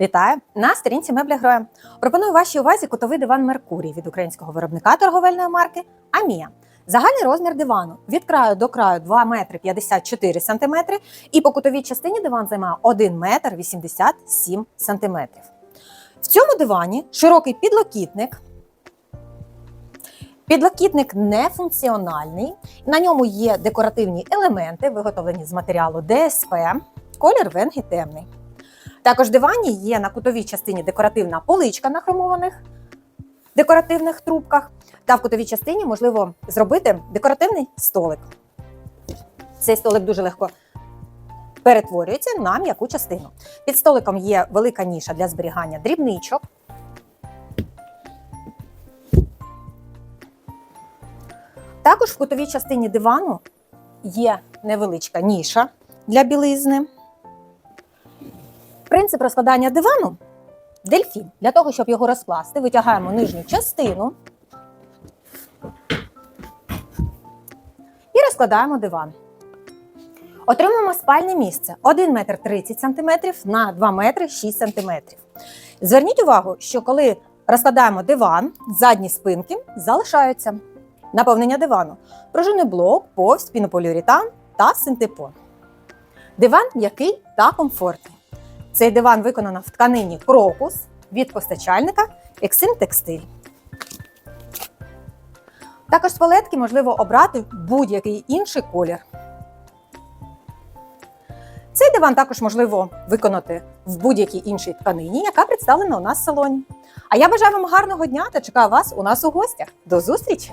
Вітаю на сторінці меблі героя. Пропоную вашій увазі кутовий диван Меркурій від українського виробника торговельної марки Амія. Загальний розмір дивану від краю до краю 2 метри 54 сантиметри, і по кутовій частині диван займає 1 метр 87 сантиметрів. В цьому дивані широкий підлокітник. Підлокітник нефункціональний. На ньому є декоративні елементи, виготовлені з матеріалу ДСП. Колір венги темний. Також дивані є на кутовій частині декоративна поличка на хромованих декоративних трубках. Та в кутовій частині можливо зробити декоративний столик. Цей столик дуже легко перетворюється на м'яку частину. Під столиком є велика ніша для зберігання дрібничок. Також в кутовій частині дивану є невеличка ніша для білизни. Принцип розкладання дивану дельфін. Для того, щоб його розкласти, витягаємо нижню частину і розкладаємо диван. Отримуємо спальне місце 1 метр 30 см на 2 метри 6 см. Зверніть увагу, що коли розкладаємо диван, задні спинки залишаються. Наповнення дивану. Пружинний блок, повз, пінополіуретан та синтепон. Диван м'який та комфортний. Цей диван виконано в тканині крокус від постачальника Ексим Текстиль. Також з палетки можливо обрати будь-який інший колір. Цей диван також можливо виконати в будь-якій іншій тканині, яка представлена у нас в салоні. А я бажаю вам гарного дня та чекаю вас у нас у гостях. До зустрічі!